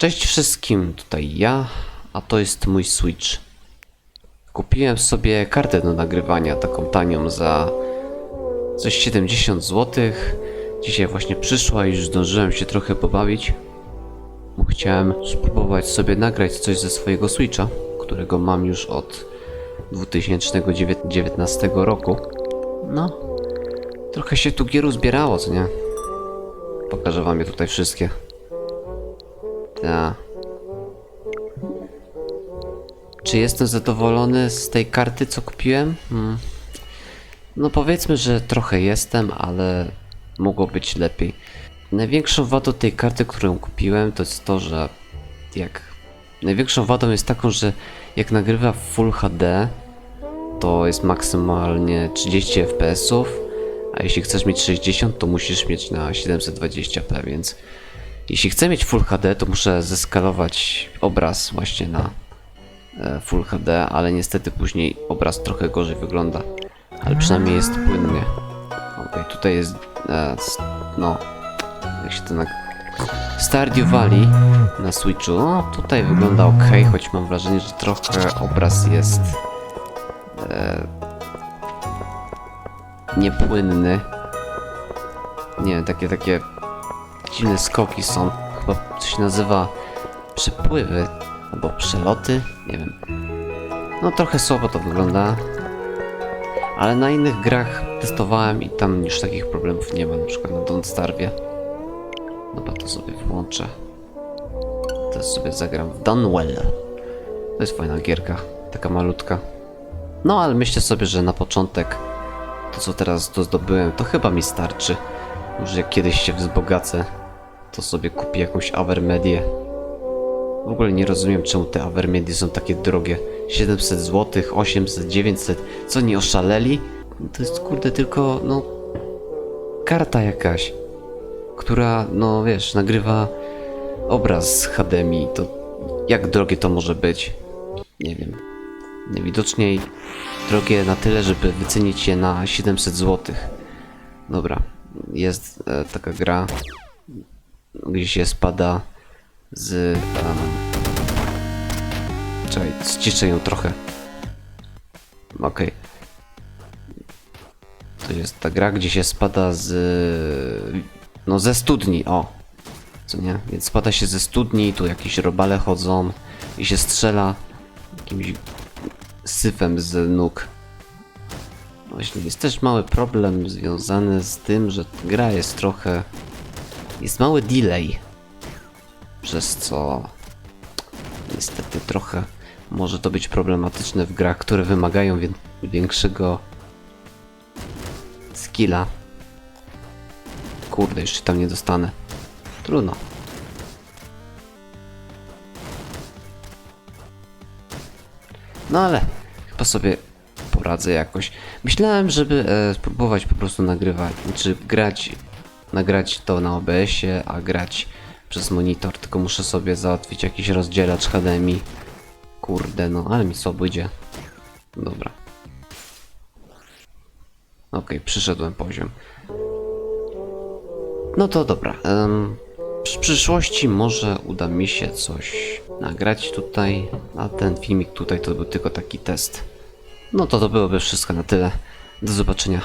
Cześć wszystkim, tutaj ja, a to jest mój Switch. Kupiłem sobie kartę do nagrywania, taką tanią za coś 70 zł. Dzisiaj właśnie przyszła i już zdążyłem się trochę pobawić. Chciałem spróbować sobie nagrać coś ze swojego Switcha, którego mam już od 2019 roku. No, trochę się tu gieru zbierało, co nie? Pokażę wam je tutaj wszystkie. Ta. Czy jestem zadowolony z tej karty, co kupiłem? Hmm. No powiedzmy, że trochę jestem, ale mogło być lepiej. Największą wadą tej karty, którą kupiłem, to jest to, że jak... Największą wadą jest taką, że jak nagrywa w Full HD, to jest maksymalnie 30 fps-ów, a jeśli chcesz mieć 60, to musisz mieć na 720p, więc jeśli chcę mieć Full HD, to muszę zeskalować obraz właśnie na e, Full HD, ale niestety później obraz trochę gorzej wygląda. Ale przynajmniej jest płynnie. Okej, tutaj jest. E, no. Jak się to na. Stardew Valley na Switchu. No, tutaj wygląda ok, choć mam wrażenie, że trochę obraz jest. E, niepłynny. Nie takie takie dziwne skoki są. Chyba to się nazywa przepływy albo przeloty, nie wiem. No trochę słabo to wygląda. Ale na innych grach testowałem i tam już takich problemów nie ma, na przykład na Don't Starve. Dobra, to sobie wyłączę. Teraz sobie zagram w Dunwell. To jest fajna gierka, taka malutka. No ale myślę sobie, że na początek to co teraz to zdobyłem, to chyba mi starczy. Może jak kiedyś się wzbogacę, to sobie kupię jakąś Avermedię. W ogóle nie rozumiem, czemu te Avermedie są takie drogie. 700 zł, 800, 900. Co, nie oszaleli? To jest kurde tylko, no... Karta jakaś, która, no wiesz, nagrywa obraz z HDMI. To jak drogie to może być? Nie wiem. Najwidoczniej drogie na tyle, żeby wycenić je na 700 zł. Dobra, jest e, taka gra, gdzie się spada z. Um, czekaj, ją trochę. Okej. To jest ta gra, gdzie się spada z. No, ze studni, o. Co nie? Więc spada się ze studni, tu jakieś robale chodzą i się strzela jakimś syfem z nóg. Właśnie jest też mały problem związany z tym, że gra jest trochę. Jest mały delay. Przez co niestety trochę może to być problematyczne w grach, które wymagają większego skilla. Kurde, jeszcze tam nie dostanę. Trudno. No ale chyba sobie poradzę jakoś. Myślałem, żeby e, spróbować po prostu nagrywać, czy grać, nagrać to na OBS-ie, a grać przez monitor, tylko muszę sobie załatwić jakiś rozdzielacz HDMI. Kurde, no, ale mi słabo idzie. Dobra. Okej, przyszedłem poziom. No to dobra. em, w przyszłości może uda mi się coś nagrać tutaj, a ten filmik tutaj to był tylko taki test. No to to byłoby wszystko na tyle. Do zobaczenia.